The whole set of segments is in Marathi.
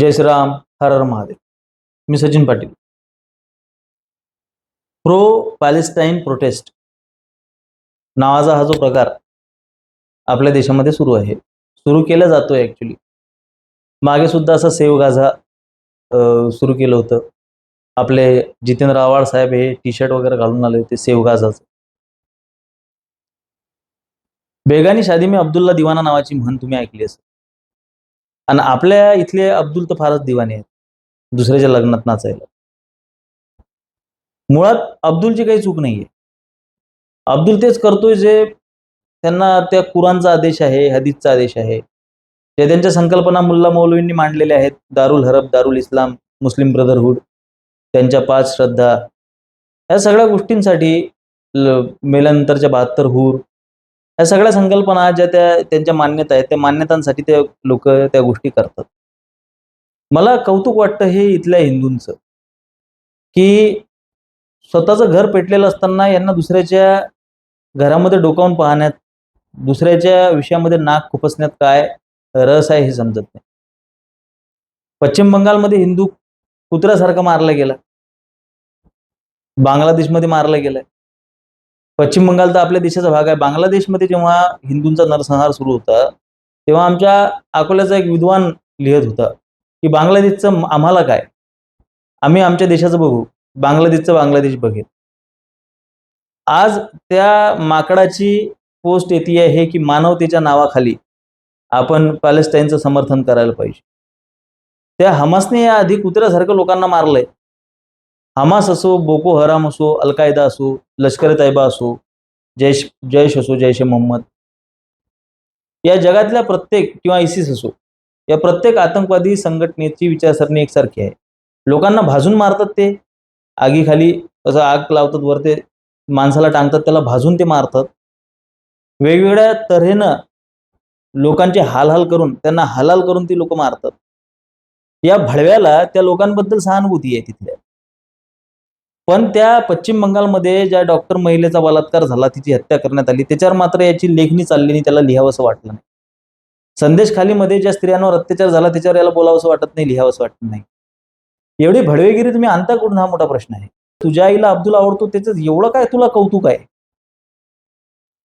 जय श्रीराम हर हर महादेव. मी Sachin Patil. Pro Palestine protest नावाचा हा जो प्रकार आपल्या देशामध्ये सुरू आहे सुरू केला जातोय ॲक्च्युली मागे सुद्धा असं सेव गाझा सुरू केलं होतं. आपले जितेंद्र आव्हाड साहेब हे टी शर्ट वगैरे घालून आले होते सेव गाझाचं. बेगानी शादी मी अब्दुल्ला दिवाना नावाची म्हण तुम्ही ऐकली असेल. आणि आपल्या इथले अब्दुल तर फारच दिवाने आहेत. दुसऱ्याच्या लग्नात नाचायला. मुळात अब्दुलची काही चूक नाहीये. अब्दुल तेच करतोय जे त्यांना त्या कुराणचा आदेश आहे हदीजचा आदेश आहे. जे त्यांच्या संकल्पना मुल्ला मौलवींनी मांडलेल्या आहेत. दारुल हरब दारुल इस्लाम मुस्लिम ब्रदरहुड त्यांच्या पाच श्रद्धा. या सगळ्या गोष्टींसाठी मेल्यानंतरच्या बहात्तर हूर या सगळ्या संकल्पना ज्या त्या त्यांच्या मान्यता आहेत त्या मान्यतांसाठी ते लोक त्या गोष्टी करतात. मला कौतुक वाटतं हे इथल्या हिंदूंचं की स्वतःचं घर पेटलेलं असताना यांना दुसऱ्याच्या घरामध्ये डोकावून पाहण्यात दुसऱ्याच्या विषयामध्ये नाक खुपसण्यात काय रस आहे हे समजत नाही. पश्चिम बंगालमध्ये हिंदू कुत्र्यासारखा मारला गेला. बांगलादेशमध्ये मारला गेलाय पश्चिम बंगाल तर आपल्या देशाचा भाग आहे. बांगलादेशमध्ये जेव्हा हिंदूंचा नरसंहार सुरू होता तेव्हा आमच्या अकोल्याचा एक विद्वान लिहित होता की बांगलादेशचं आम्हाला काय? आम्ही आमच्या देशाचं बघू. बांगलादेशचं बांगलादेश बघेल. आज त्या माकडाची पोस्ट येते आहे की मानवतेच्या नावाखाली आपण पॅलेस्टाईनचं समर्थन करायला पाहिजे. त्या हमासने या आधी कुत्र्यासारखं लोकांना मारलंय. हमास असो बोको हराम असो अल कायदा असो लष्कर तैबा असो जैश जैश असो जैश मोहम्मद. या जगातल्या प्रत्येक किंवा इसिस असो या प्रत्येक आतंकवादी संघटनेची विचारसरणी एकसारखी आहे. लोकांना भाजून मारतात ते. आगीखाली असं आग लावतात वर ते माणसाला टांगतात त्याला भाजून ते मारतात. वेगवेगळ्या तऱ्हेनं लोकांचे हालहाल करून त्यांना हलाल करून ती लोक मारतात. या भडव्याला त्या लोकांबद्दल सहानुभूती आहे तिथल्या. पण त्या पश्चिम बंगालमध्ये ज्या डॉक्टर महिलेचा बलात्कार झाला तिची हत्या करण्यात आली त्याच्यावर मात्र याची लेखणी चालली नाही त्याला लिहावंसं वाटलं नाही. संदेश खालीमध्ये ज्या स्त्रियांवर अत्याचार झाला त्याच्यावर याला बोलावंसं वाटत नाही लिहावंसं वाटत नाही. एवढी भडवेगिरी तुम्ही आणता कुठून? हा मोठा प्रश्न आहे. तुझ्या आईला अब्दुल आवडतो त्याचं एवढं काय तुला कौतुक आहे?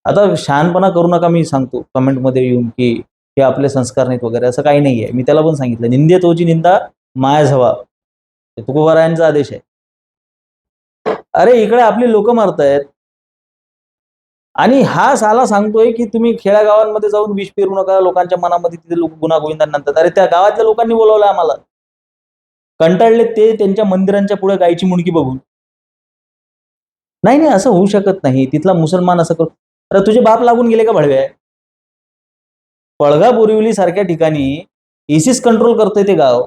आता शहाणपणा करू नका मी सांगतो कमेंटमध्ये येऊन की हे आपले संस्कार नाहीत वगैरे असं काही नाही आहे मी त्याला पण सांगितलं निंदे तोची हो निंदा माया झवा. तुकोबारायांचा आदेश आहे. अरे इकडे आपली लोक मारतायत. आणि हा साला सांगतोय की तुम्ही खेड्यागावांमध्ये जाऊन विष पेरू नका लोकांच्या मनामध्ये तिथे लोक गुन्हा गोविंदांनंतर अरे त्या गावातल्या लोकांनी बोलवलं आम्हाला. कंटाळले ते त्यांच्या मंदिरांच्या पुढे गायची मुंडकी बघून. नाही नाही असं होऊ शकत नाही. तिथला मुसलमान असं करू. अरे तुझे बाप लागून गेले का भडव्या पळगा बोरिवली सारख्या ठिकाणी इसिस कंट्रोल करतोय ते गाव.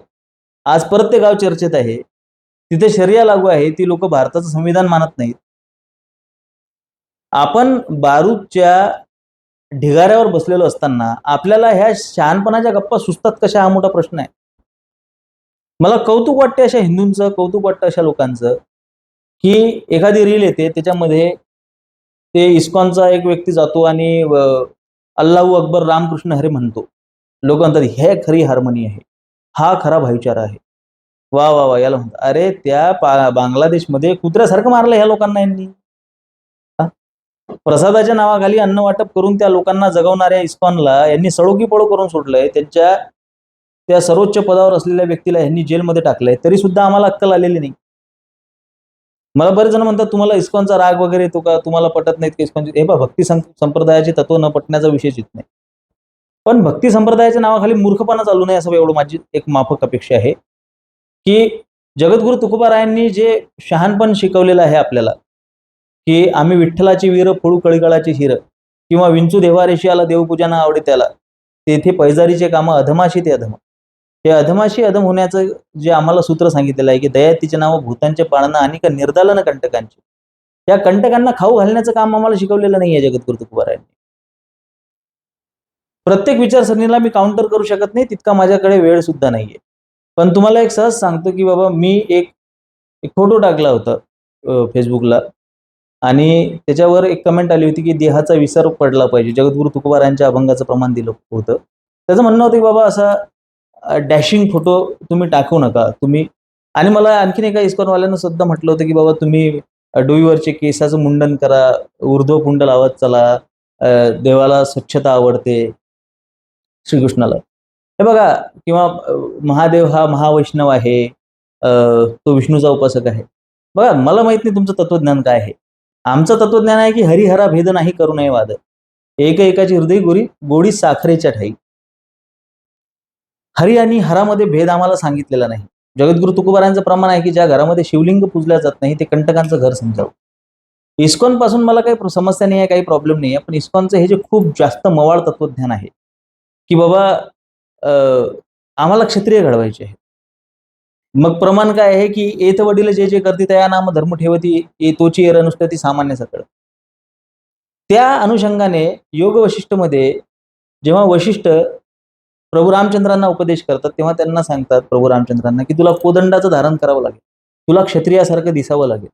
आज परत ते गाव चर्चेत आहे. तिथे शर्या लागू आहे ती लोक भारताचं संविधान मानत नाहीत. आपण बारूदच्या ढिगाऱ्यावर बसलेलो असताना आपल्याला ह्या शहाणपणाच्या गप्पा सुचतात कशा हा मोठा प्रश्न आहे? मला कौतुक वाटते अशा हिंदूंचं कौतुक वाटतं अशा लोकांचं की एखादी रील येते त्याच्यामध्ये ते इस्कॉनचा एक व्यक्ती जातो आणि अल्लाहू अकबर रामकृष्ण हरे म्हणतो. लोक म्हणतात हे खरी हार्मनी आहे. हा खरा भाईचारा आहे. वा वा वा याला म्हणतात. अरे त्या बांगलादेशमध्ये कुत्र्यासारखं मारलं ह्या लोकांना यांनी. प्रसादाच्या नावाखाली अन्न वाटप करून त्या लोकांना जगवणाऱ्या इस्कॉनला यांनी सळोकी पळो करून सोडलंय. त्यांच्या त्या सर्वोच्च पदावर असलेल्या व्यक्तीला यांनी जेलमध्ये टाकलंय. तरी सुद्धा आम्हाला अक्कल आलेली नाही. मला बरेच जण म्हणतात तुम्हाला इस्कॉनचा राग वगैरे येतो का? तुम्हाला पटत नाहीत की इस्कॉनची? हे बा भक्ती संप्रदायाचे तत्व न पटण्याचा विषयच येत नाही. पण भक्ती संप्रदायाच्या नावाखाली मूर्खपणा चालू नये असं एवढं माझी एक माफक अपेक्षा आहे. की जगद्गुरु तुकोबारायांनी जे शहाणपण शिकवलेलं आहे आपल्याला की आम्ही विठ्ठलाची वीर फोडू कळीकळाची हिर किंवा विंचू देवारेशी आला देवपूजाना आवडे त्याला तेथे पैजारीचे कामं अधमाशी ते अधम. हे अधमाशी अधम होण्याचं जे आम्हाला सूत्र सांगितलेलं आहे की दयातीचे नाव भूतांचे पाळणं आणि का निर्दालन कंटकांचे. या कंटकांना खाऊ घालण्याचं काम आम्हाला शिकवलेलं नाही आहे जगद्गुरु तुकोबारायांनी. प्रत्येक विचारसरणीला मी काउंटर करू शकत नाही तितका माझ्याकडे वेळ सुद्धा नाहीये. पण तुम्हाला एक सहज सांगतो की बाबा मी एक एक फोटो टाकला होता फेसबुकला आणि त्याच्यावर एक कमेंट आली होती की देहाचा विसर पडला पाहिजे. जगद्गुरु तुकोबारांच्या अभंगाचं प्रमाण दिलं होतं. त्याचं म्हणणं होतं की बाबा असा डॅशिंग फोटो तुम्ही टाकू नका. तुम्ही आणि मला आणखीन एका इस्कॉनवाल्यानं सुद्धा म्हटलं होतं की बाबा तुम्ही डोईवरचे केसाचं मुंडन करा ऊर्ध्व ऊर्ध्वपुंड लावत चला देवाला स्वच्छता आवडते श्रीकृष्णाला. हे बघा किंवा महादेव हा महावैष्णव आहे तो विष्णूचा उपासक आहे. बघा मला माहीत नाही तुमचं तत्वज्ञान काय आहे. आमचं तत्वज्ञान आहे की हरिहरा भेद नाही करू नये वाद. एक एकाची हृदय गोरी गोडी साखरेच्या ठाई. हरी आणि हरामध्ये भेद आम्हाला सांगितलेला नाही. जगद्गुरु तुकोबारांचं प्रमाण आहे की ज्या घरामध्ये शिवलिंग पूजल्या जात नाही ते कंटकांचं घर समजावं. इस्कॉनपासून मला काही समस्या नाही आहे काही प्रॉब्लेम नाही आहे पण इस्कॉनचं हे जे खूप जास्त मवाळ तत्वज्ञान आहे की बाबा आम्हाला क्षत्रिय घडवायचे आहे मग प्रमाण काय आहे की एत वडील जे जे करते त्या नाम धर्म ठेवती तोची एर अनुष्ठती सामान्य सकळ. त्या अनुषंगाने योग वशिष्ठमध्ये जेव्हा वशिष्ठ प्रभू रामचंद्रांना उपदेश करतात तेव्हा त्यांना सांगतात प्रभू रामचंद्रांना की तुला कोदंडाचं धारण करावं लागेल. तुला क्षत्रियासारखं दिसावं लागेल.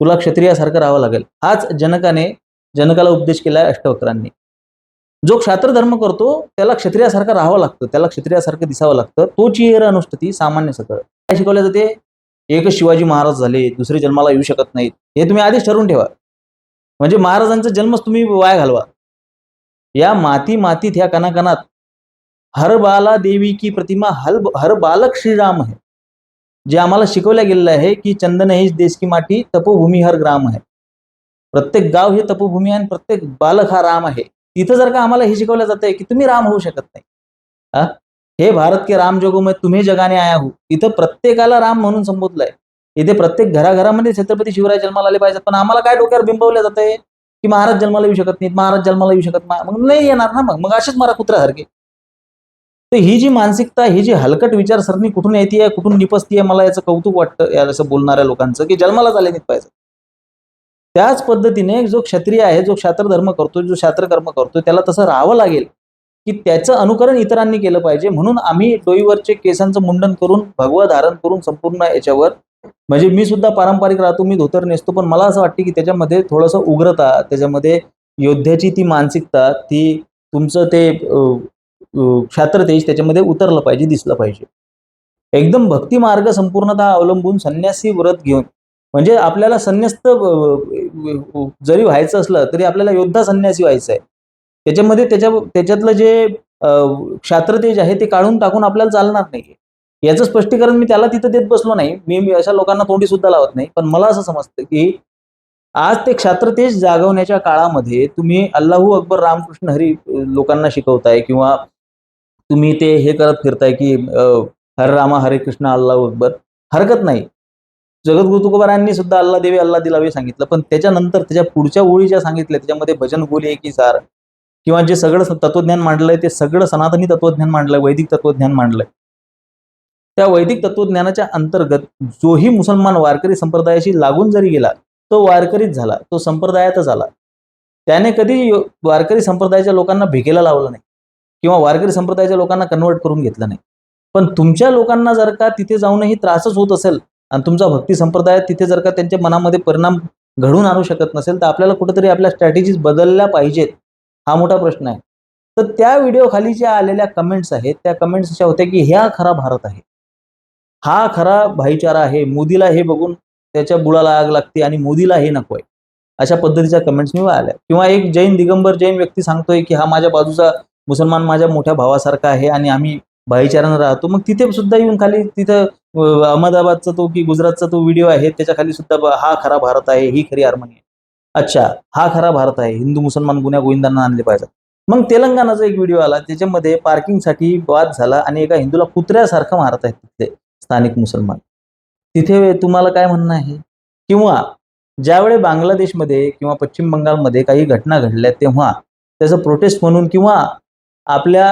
तुला क्षत्रियासारखं राहावं लागेल. हाच जनकाने जनकाला उपदेश केला आहे अष्टवक्रांनी. जो क्षात्र धर्म करतो त्याला क्षत्रियासारखं राहावं लागतं त्याला क्षत्रियासारखं दिसावं लागतं. तो चिएर अनुष्ठती सामान्य सकळ काय शिकवलं जाते एकच शिवाजी महाराज झाले दुसरे जन्माला येऊ शकत नाहीत. हे तुम्ही आधीच ठरवून ठेवा. म्हणजे महाराजांचा जन्मच तुम्ही वाया घालवा. या माती मातीत ह्या कणाकणात हर बाला देवी की प्रतिमा हल हर बालक श्रीराम आहे. जे आम्हाला शिकवल्या गेलेलं आहे की चंदन हेच देश की माती तपोभूमी हर ग्राम आहे. प्रत्येक गाव हे तपोभूमी आहे आणि प्रत्येक बालक हा राम आहे. तिथं जर का आम्हाला हे शिकवलं जातंय की तुम्ही राम होऊ शकत नाही हा? हे भारत के राम जोगो तुम्ही जगाने आया हो. इथं प्रत्येकाला राम म्हणून संबोधलंय. इथे प्रत्येक घराघरामध्ये छत्रपती शिवराय जन्माला आले पाहिजेत पण आम्हाला काय डोक्यावर बिंबवलं जातंय की महाराज जन्माला येऊ शकत नाहीत महाराज जन्माला येऊ शकत मग नाही येणार ना मग. मग असेच मरा कुत्र्यासारखे तर ही जी मानसिकता ही जी हलकट विचारसरणी कुठून येते कुठून निपसतीये मला याचं कौतुक वाटतं या असं बोलणाऱ्या लोकांचं की जन्माला आले नाहीत पाहिजे त्याच पद्धतीने जो क्षत्रिय आहे जो क्षात्रधर्म करतो जो क्षात्र कर्म करतो त्याला तसं राहावं लागेल की त्याचं अनुकरण इतरांनी केलं पाहिजे. म्हणून आम्ही डोईवरचे केसांचं मुंडन करून भगवा धारण करून संपूर्ण याच्यावर म्हणजे मी सुद्धा पारंपरिक राहतो मी धोतर नेसतो पण मला असं वाटतं की त्याच्यामध्ये थोडंसं उग्रता त्याच्यामध्ये योद्ध्याची ती मानसिकता ती तुमचं ते क्षात्रतेज त्याच्यामध्ये उतरलं पाहिजे दिसलं पाहिजे. एकदम भक्ती मार्ग संपूर्णतः अवलंबून संन्यासी व्रत घेऊन म्हणजे आपल्याला संन्यस्त जरी व्हायचं असलं तरी आपल्याला योद्धा संन्यासी व्हायचं आहे. त्याच्यामध्ये त्याच्या त्याच्यातलं जे क्षात्रतेज आहे ते काढून टाकून आपल्याला चालणार नाही याचं स्पष्टीकरण मी त्याला तिथं देत बसलो नाही. मी मी अशा लोकांना तोंडी सुद्धा लावत नाही. पण मला असं समजतं की आज ते क्षात्रतेज जागवण्याच्या काळामध्ये तुम्ही अल्लाहू अकबर रामकृष्ण हरी लोकांना शिकवताय किंवा तुम्ही ते हे करत फिरताय की हर हरे रामा हरे कृष्ण अल्लाहू अकबर हरकत नाही. जगद्गुरु तुकोबारांनी सुद्धा अल्ला देवी अल्ला दिलावे सांगितलं. पण त्याच्यानंतर त्याच्या पुढच्या ओळी ज्या सांगितल्या त्याच्यामध्ये भजन गोली की सार किंवा जे सगळं तत्वज्ञान मांडलंय ते सगळं सनातनी तत्वज्ञान मांडलंय वैदिक तत्वज्ञान मांडलंय. त्या वैदिक तत्वज्ञानाच्या अंतर्गत जोही मुसलमान वारकरी संप्रदायाशी लागून जरी गेला तो वारकरीच झाला तो संप्रदायातच आला. त्याने कधी वारकरी संप्रदायाच्या लोकांना भिकेला लावलं नाही किंवा वारकरी संप्रदायाच्या लोकांना कन्वर्ट करून घेतलं नाही. पण तुमच्या लोकांना जर का तिथे जाऊनही त्रासच होत असेल आणि तुमचा भक्ती संप्रदाय तिथे जर का त्यांच्या मनामध्ये परिणाम घडून आणू शकत नसेल तर आपल्याला कुठेतरी आपल्या स्ट्रॅटेजीज बदलल्या पाहिजेत हा मोठा प्रश्न आहे. तर त्या व्हिडिओ खाली ज्या आलेल्या कमेंट्स आहेत त्या कमेंट्स अशा होत्या की ह्या खरा भारत आहे. हा खरा भाईचारा आहे. मोदीला हे बघून त्याच्या बुडाला आग लागते आणि मोदीला हे नको आहे. अशा पद्धतीच्या कमेंट्स मी आल्या. किंवा एक जैन दिगंबर जैन व्यक्ती सांगतोय की हा माझ्या बाजूचा मुसलमान माझ्या मोठ्या भावासारखा आहे आणि आम्ही भाईचारानं राहतो. मग तिथे सुद्धा येऊन खाली तिथं अहमदाबादचा तो की गुजरातचा तो व्हिडिओ आहे त्याच्याखाली सुद्धा हा खरा भारत आहे ही खरी हार्मनी आहे. अच्छा हा खरा भारत आहे हिंदू मुसलमान गुन्ह्या गोविंदांना आणले पाहिजे मग तेलंगणाचा एक व्हिडिओ आला त्याच्यामध्ये पार्किंगसाठी वाद झाला आणि एका हिंदूला कुत्र्यासारखं मारत आहेत तिथले स्थानिक मुसलमान. तिथे तुम्हाला काय म्हणणं आहे? किंवा ज्यावेळी बांगलादेशमध्ये किंवा पश्चिम बंगालमध्ये काही घटना घडल्या तेव्हा त्याचं प्रोटेस्ट म्हणून किंवा आपल्या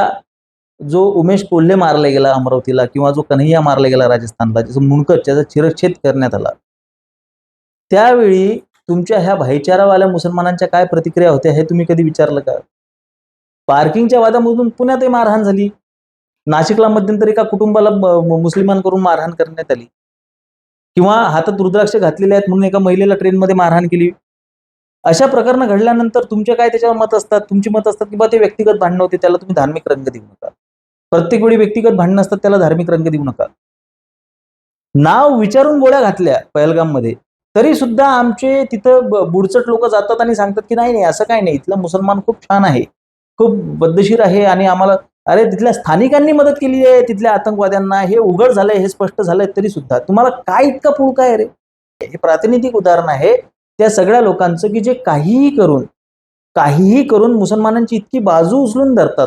जो उमेश कोल्हे मारला गेला अमरावतीला किंवा जो कन्हैया मारला गेला राजस्थानला ज्याचं मुणकत त्याचा चिरच्छेद करण्यात आला. त्यावेळी तुमच्या ह्या भाईचारावाल्या मुसलमानांच्या काय प्रतिक्रिया होत्या हे तुम्ही कधी विचारलं का? पार्किंगच्या वादामधून पुण्यातही मारहाण झाली. नाशिकला मध्यंतरी एका कुटुंबाला मुस्लिमांकडून मारहाण करण्यात आली. किंवा हातात रुद्राक्ष घातलेले आहेत म्हणून एका महिलेला ट्रेनमध्ये मारहाण केली. अशा प्रकरणं घडल्यानंतर तुमचे काय त्याच्यावर मत असतात? तुमची मत असतात की बा ते व्यक्तिगत भांडणं होते त्याला तुम्ही धार्मिक रंग देऊ नका. प्रत्येक वेळी व्यक्तिगत भांडणं असतात त्याला धार्मिक रंग देऊ नका. नाव विचारून गोळ्या घातल्या पहलगाममध्ये तरी सुद्धा आमचे तिथं ब- बुडचट लोक जातात आणि सांगतात की नाही नाही असं काही नाही इथला मुसलमान खूप छान आहे खूप पद्धतशीर आहे आणि आम्हाला अरे तिथल्या स्थानिकांनी मदत केली आहे तिथल्या आतंकवाद्यांना हे उघड झालंय हे स्पष्ट झालंय तरी सुद्धा तुम्हाला काय इतका पुळका आहे रे? हे प्रातिनिधिक उदाहरण आहे त्या सगळ्या लोकांचं की जे काहीही करून काहीही करून मुसलमानांची इतकी बाजू उचलून धरतात.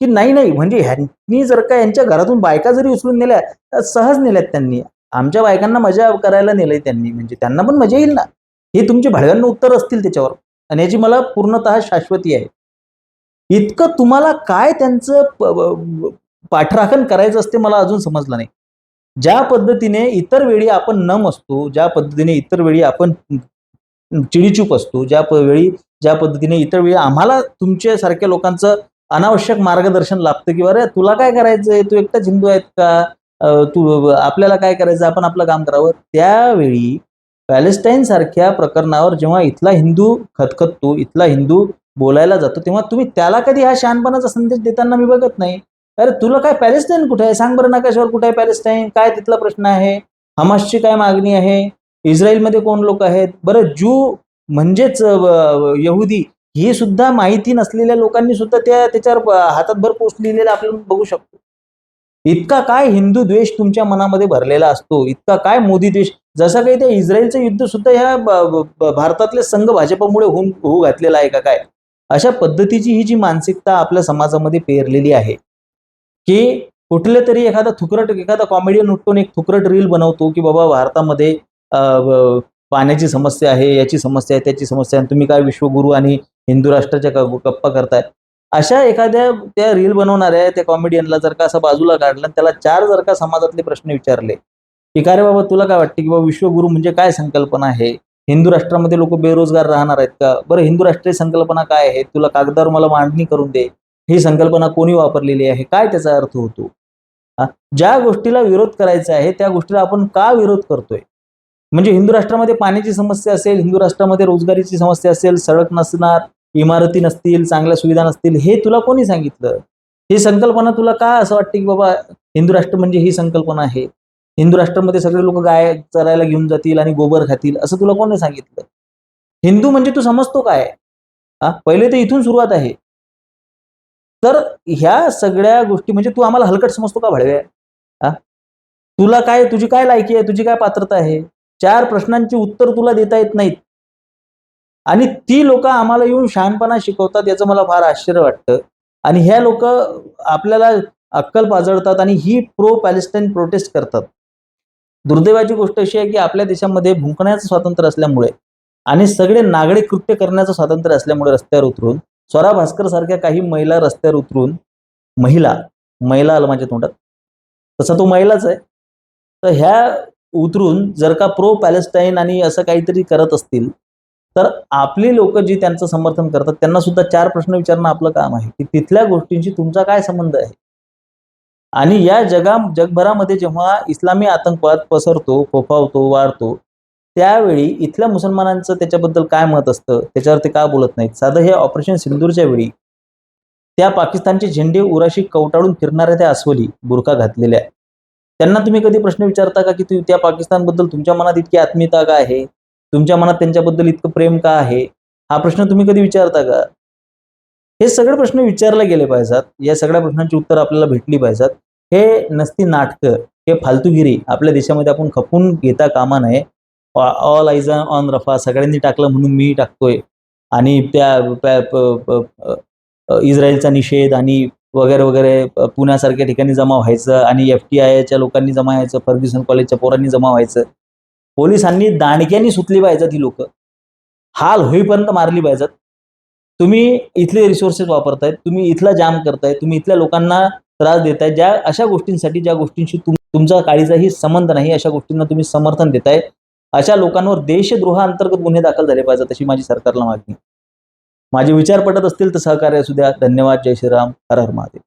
की नाही नाही म्हणजे ह्यांनी जर का यांच्या घरातून बायका जरी उचलून नेल्या तर सहज नेल्यात त्यांनी. आमच्या बायकांना मजा करायला नेलंय त्यांनी म्हणजे त्यांना पण मजा येईल ना? हे तुमचे भाडव्यांना उत्तर असतील त्याच्यावर. आणि याची मला पूर्णतः शाश्वती आहे. इतकं तुम्हाला काय त्यांचं पाठराखण करायचं असते मला अजून समजलं नाही. ज्या पद्धतीने इतर वेळी आपण नम असतो ज्या पद्धतीने इतर वेळी आपण चिडीचूप असतो ज्या वेळी ज्या पद्धतीने इतर वेळी आम्हाला तुमच्यासारख्या लोकांचं अनावश्यक मार्गदर्शन लाभतं की अरे तुला काय करायचंय? तू एकटाच हिंदू आहेत का? तू आपल्याला काय करायचं आपण आपलं काम करावं. त्यावेळी पॅलेस्टाईन सारख्या प्रकरणावर जेव्हा इथला हिंदू खतखततो इथला हिंदू बोलायला जातो तेव्हा तुम्ही त्याला कधी हा शहाणपणाचा संदेश देताना मी बघत नाही. अरे तुला काय पॅलेस्टाईन कुठे आहे? सांग बरं नकाशावर कुठे आहे पॅलेस्टाईन? काय तिथला प्रश्न आहे? हमासची काय मागणी आहे? इस्रायलमध्ये कोण लोक आहेत? बरं ज्यू म्हणजेच यहुदी ही सुद्धा माहिती नसलेल्या लोकांनी सुद्धा त्या त्याच्यावर हातात भर पोस्ट आपण बघू शकतो. इतका काय हिंदू द्वेष तुमच्या मनामध्ये भरलेला असतो इतका काय मोदी द्वेष. जसं काही त्या इस्रायलचं युद्ध सुद्धा ह्या भारतातल्या संघ भाजपमुळे होऊन होऊ घातलेला आहे का काय? अशा पद्धतीची ही जी मानसिकता आपल्या समाजामध्ये पेरलेली आहे की कुठले तरी एखादा थुकरट एखादा कॉमेडियन उठून एक थुकरट रील बनवतो की बाबा भारतामध्ये पाण्याची समस्या आहे याची समस्या आहे त्याची समस्या आहे आणि तुम्ही काय विश्वगुरू आणि हिंदू राष्ट्राच्या गप्पा करताय. अशा एखाद्या त्या रील बनवणाऱ्या त्या कॉमेडियनला जर का असं बाजूला काढलं आणि त्याला चार जर का समाजातले प्रश्न विचारले की का रे बाबा तुला काय वाटते की बाबा विश्वगुरु म्हणजे काय संकल्पना आहे? हिंदू राष्ट्रामध्ये लोक बेरोजगार राहणार आहेत का? बरं हिंदू राष्ट्रीय संकल्पना काय आहे? तुला कागदावर मला मांडणी करून दे. ही संकल्पना कोणी वापरलेली आहे? काय त्याचा अर्थ होतो? ज्या गोष्टीला विरोध करायचा आहे त्या गोष्टीला आपण का विरोध करतोय? म्हणजे हिंदू राष्ट्रामध्ये पाण्याची समस्या असेल हिंदू राष्ट्रामध्ये रोजगारीची समस्या असेल सडक नसणार इमारती नसतील चांगल्या सुविधा नसतील हे तुला कोणी सांगितलं? ही संकल्पना तुला का असं वाटते की बाबा हिंदू राष्ट्र म्हणजे ही संकल्पना आहे? हिंदू राष्ट्रामध्ये सगळे लोक गाय चरायला घेऊन जातील आणि गोबर खातील असं तुला कोणी सांगितलं? हिंदू म्हणजे तू समजतो काय? हा पहिले तर इथून सुरुवात आहे. तर ह्या सगळ्या गोष्टी म्हणजे तू आम्हाला हलकट समजतो का भडव्या? हा? तुला काय तुझी काय लायकी आहे? तुझी काय पात्रता आहे? चार प्रश्नांची उत्तर तुला देता येत नाहीत. आणि ती लोक आम्हाला येऊन शहाणपणा शिकवतात याचं मला फार आश्चर्य वाटतं. आणि ह्या लोक आपल्याला अक्कल पाजळतात आणि ही प्रो पॅलेस्टाईन प्रोटेस्ट करतात. दुर्दैवाची गोष्ट अशी आहे की आपल्या देशामध्ये भुंकण्याचं स्वातंत्र्य असल्यामुळे आणि सगळे नागडे कृत्य करण्याचं स्वातंत्र्य असल्यामुळे रस्त्यावर उतरून स्वरा भास्कर सारख्या काही महिला रस्त्यावर उतरून महिला महिला आलं माझ्या तोंडात. तसा तो महिलाच आहे. तर ह्या उतरून जर का प्रो पॅलेस्टाईन आणि असं काहीतरी करत असतील तर आपली लोक जी त्यांचं समर्थन करतात त्यांना सुद्धा चार प्रश्न विचारणं आपलं काम आहे की तिथल्या गोष्टींशी तुमचा काय संबंध आहे? आणि या जगा जगभरामध्ये जेव्हा इस्लामी आतंकवाद पसरतो फोफावतो वाढतो त्यावेळी इथल्या मुसलमानांचं त्याच्याबद्दल काय मत असतं? त्याच्यावर ते का बोलत नाहीत? साधं हे ऑपरेशन सिंदूरच्या वेळी त्या पाकिस्तानचे झेंडे उराशी कवटाळून फिरणाऱ्या त्या अस्वली बुरखा घातलेल्या. त्यांना तुम्ही कधी प्रश्न विचारता का की तू त्या पाकिस्तानबद्दल तुमच्या मनात इतकी आत्मीयता का आहे? तुमच्या मनात त्यांच्याबद्दल इतकं प्रेम का आहे? हा प्रश्न तुम्ही कधी विचारता का? हे सगळे प्रश्न विचारले गेले पाहिजेत. या सगळ्या प्रश्नांची उत्तर आपल्याला भेटली पाहिजेत. हे नसती नाटकं हे फालतूगिरी आपल्या देशामध्ये आपण खपून घेता कामा नये. ऑल आयज ऑन रफा सगळ्यांनी टाकलं म्हणून मी टाकतोय. आणि त्या इस्रायलचा निषेध आणि वगैरे वगैरे पुण्यासारख्या ठिकाणी जमा व्हायचं आणि एफ टी आयच्या लोकांनी जमा व्हायचं फर्ग्युसन कॉलेजच्या पोरांनी जमा व्हायचं. पोलिसांनी दांडक्यानी सुटली पाहिजेत ही लोक. हाल होईपर्यंत मारली पाहिजेत. तुम्ही इथले रिसोर्सेस वापरतायत तुम्ही इथला जाम करताय तुम्ही इथल्या लोकांना त्रास देताय ज्या अशा गोष्टींसाठी ज्या गोष्टींशी तुम तुमचा काळीचाही संबंध नाही अशा गोष्टींना तुम्ही समर्थन देताय अशा लोकांवर देशद्रोहाअंतर्गत गुन्हे दाखल झाले पाहिजेत अशी माझी सरकारला मागणी. माझे विचार पटत असतील तर सहकार्य असू द्या. धन्यवाद. जय श्रीराम. हर हर महादेव.